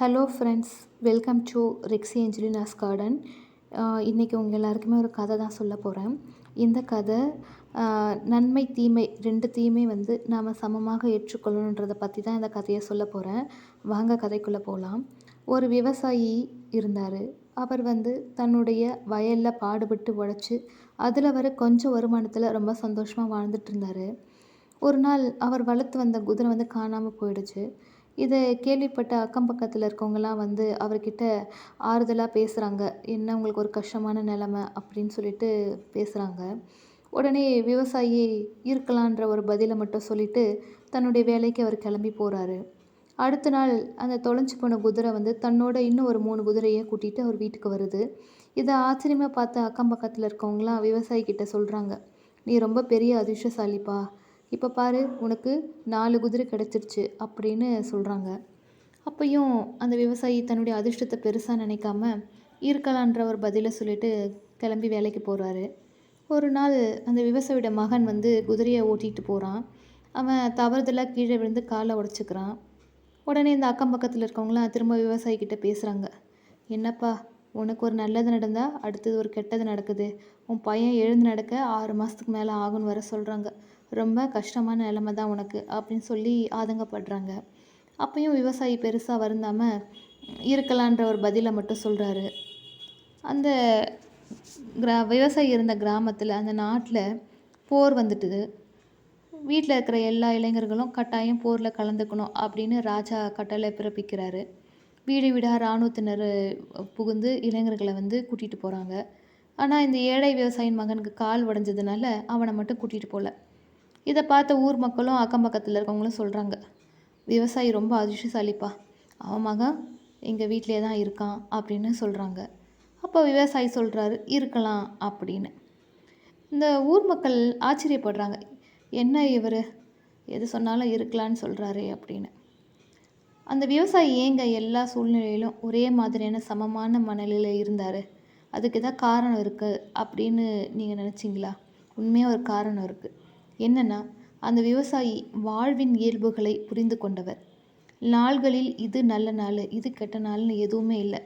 Hello friends welcome to Rexy Angelina's garden இன்றைக்கி உங்கள் எல்லாருக்குமே ஒரு கதை தான் சொல்ல போகிறேன் இந்த கதை நன்மை தீமை ரெண்டு தீமை வந்து நாம் சமமாக ஏற்றுக்கொள்ளணுன்றதை பற்றி தான் இந்த கதையை சொல்ல போகிறேன் வாங்க கதைக்குள்ளே போகலாம் ஒரு விவசாயி இருந்தார். அவர் வந்து தன்னுடைய வயலில் பாடுபட்டு உழைச்சி அதில் வர கொஞ்சம் வருமானத்தில் ரொம்ப சந்தோஷமாக வாழ்ந்துட்டு இருந்தார். ஒரு நாள் அவர் வளர்த்து வந்த குதிரை வந்து காணாமல் போயிடுச்சு. இதை கேள்விப்பட்ட அக்கம் பக்கத்தில் இருக்கவங்கலாம் வந்து அவர்கிட்ட ஆறுதலாக பேசுகிறாங்க என்ன உங்களுக்கு ஒரு கஷ்டமான நிலமை அப்படின்னு சொல்லிட்டு பேசுகிறாங்க உடனே விவசாயி இருக்கலான்ற ஒரு பதிலை மட்டும் சொல்லிட்டு தன்னுடைய வேலைக்கு அவர் கிளம்பி போகிறாரு அடுத்த நாள் அந்த தொலைஞ்சு போன குதிரை வந்து தன்னோட இன்னும் ஒரு மூணு குதிரையை கூட்டிகிட்டு அவர் வீட்டுக்கு வருது. இதை ஆச்சரியமாக பார்த்த அக்கம் பக்கத்தில் இருக்கவங்களாம் விவசாயிக்கிட்ட சொல்கிறாங்க நீ ரொம்ப பெரிய அதிர்ஷ்டசாலிப்பா. இப்போ பாரு உனக்கு நாலு குதிரை கிடச்சிருச்சு அப்படின்னு சொல்கிறாங்க அப்பையும் அந்த விவசாயி தன்னுடைய அதிர்ஷ்டத்தை பெருசாக நினைக்காம இருக்கலான்ற ஒரு பதிலை சொல்லிட்டு கிளம்பி வேலைக்கு போகிறாரு ஒரு நாள் அந்த விவசாயியோட மகன் வந்து குதிரையை ஓட்டிகிட்டு போகிறான் அவன் தவறுதலாக கீழே விழுந்து காலை உடச்சிக்கிறான். உடனே இந்த அக்கம் பக்கத்தில் இருக்கவங்களாம் திரும்ப விவசாயிக்கிட்ட பேசுகிறாங்க என்னப்பா உனக்கு ஒரு நல்லது நடந்தால் அடுத்தது ஒரு கெட்டது நடக்குது. உன் பையன் எழுந்து நடக்க ஆறு மாதத்துக்கு மேலே ஆகும்னு வர சொல்கிறாங்க ரொம்ப கஷ்டமான நிலமை தான் உனக்கு அப்படின்னு சொல்லி ஆதங்கப்படுறாங்க. அப்பையும் விவசாயி பெருசாக வருந்தாமல் இருக்கலான்ற ஒரு பதிலை மட்டும் சொல்கிறாரு அந்த கிரா விவசாயி இருந்த கிராமத்தில் அந்த நாட்டில் போர் வந்துட்டுது. வீட்டில் இருக்கிற எல்லா இளைஞர்களும் கட்டாயம் போரில் கலந்துக்கணும் அப்படின்னு ராஜா கட்டளை பிறப்பிக்கிறாரு. வீடு வீடாக இராணுவத்தினர் புகுந்து இளைஞர்களை வந்து கூட்டிகிட்டு போகிறாங்க ஆனால் இந்த ஏழை விவசாயின் மகனுக்கு கால் உடஞ்சதுனால அவனை மட்டும் கூட்டிகிட்டு போகல இதை பார்த்த ஊர் மக்களும் அக்கம் பக்கத்தில் இருக்கவங்களும் சொல்கிறாங்க விவசாயி ரொம்ப அதிர்ஷ்டசாலிப்பா. அவன் மகன் எங்கள் வீட்டிலே தான் இருக்கான் அப்படின்னு சொல்கிறாங்க அப்போ விவசாயி சொல்கிறாரு இருக்கலாம் அப்படின்னு. இந்த ஊர் மக்கள் ஆச்சரியப்படுறாங்க என்ன இவர்? எது சொன்னாலும் இருக்கலான்னு சொல்கிறாரு அப்படின்னு. அந்த விவசாயி ஏங்க எல்லா சூழ்நிலையிலும் ஒரே மாதிரியான சமமான மனநிலையில் இருந்தார்? அதுக்கு தான் காரணம் இருக்குது அப்படின்னு நீங்கள் நினச்சிங்களா? உண்மையாக ஒரு காரணம் இருக்குது என்னென்னா அந்த விவசாயி வாழ்வின் இயல்புகளை புரிந்து கொண்டவர். நாள்களில் இது நல்ல நாள் இது கெட்ட நாள்னு எதுவுமே இல்லை.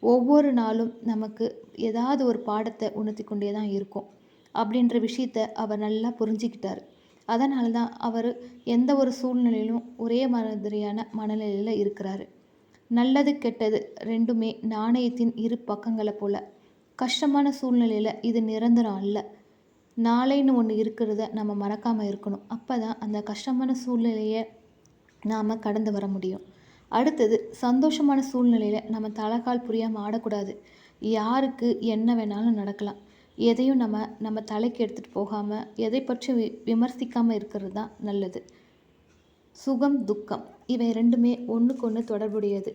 ஒவ்வொரு நாளும் நமக்கு ஏதாவது ஒரு பாடத்தை உணர்த்தி கொண்டே தான் இருக்கும். அப்படின்ற விஷயத்த அவர் நல்லா புரிஞ்சுக்கிட்டார். அதனால தான் அவர் எந்த ஒரு சூழ்நிலையிலும் ஒரே மாதிரியான மனநிலையில் இருக்கிறாரு. நல்லது கெட்டது ரெண்டுமே நாணயத்தின் இரு பக்கங்களை போல. கஷ்டமான சூழ்நிலையில் இது நிரந்தரம் அல்ல. நாளைன்னு ஒன்று இருக்கிறத நம்ம மறக்காமல் இருக்கணும். அப்போ தான் அந்த கஷ்டமான சூழ்நிலையை நாம் கடந்து வர முடியும். அடுத்தது சந்தோஷமான சூழ்நிலையில் நம்ம தலைகால் புரியாமல் ஆடக்கூடாது. யாருக்கு என்ன வேணாலும் நடக்கலாம். எதையும் நம்ம நம்ம தலைக்கு எடுத்துகிட்டு போகாமல் எதை பற்றி வி விமர்சிக்காமல் இருக்கிறது தான் நல்லது. சுகம் துக்கம் இவை ரெண்டுமே ஒன்றுக்கு ஒன்று தொடர்புடையது.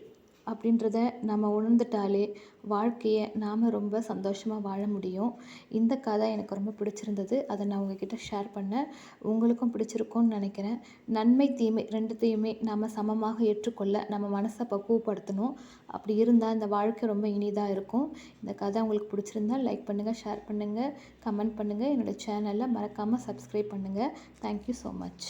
அப்படின்றத நம்ம உணர்ந்துட்டாலே வாழ்க்கையை நாம் ரொம்ப சந்தோஷமாக வாழ முடியும். இந்த கதை எனக்கு ரொம்ப பிடிச்சிருந்தது. அதை நான் உங்ககிட்ட ஷேர் பண்ணேன். உங்களுக்கும் பிடிச்சிருக்கும்னு நினைக்கிறேன். நன்மை தீமை ரெண்டுத்தையுமே நாம் சமமாக ஏற்றுக்கொள்ள நம்ம மனசை பக்குவப்படுத்தணும். அப்படி இருந்தால் இந்த வாழ்க்கை ரொம்ப இனிதாக இருக்கும். இந்த கதை உங்களுக்கு பிடிச்சிருந்தா லைக் பண்ணுங்கள் ஷேர் பண்ணுங்கள் கமெண்ட் பண்ணுங்கள் என்னோடய சேனலை மறக்காமல் சப்ஸ்கிரைப் பண்ணுங்கள் தேங்க்யூ ஸோ மச்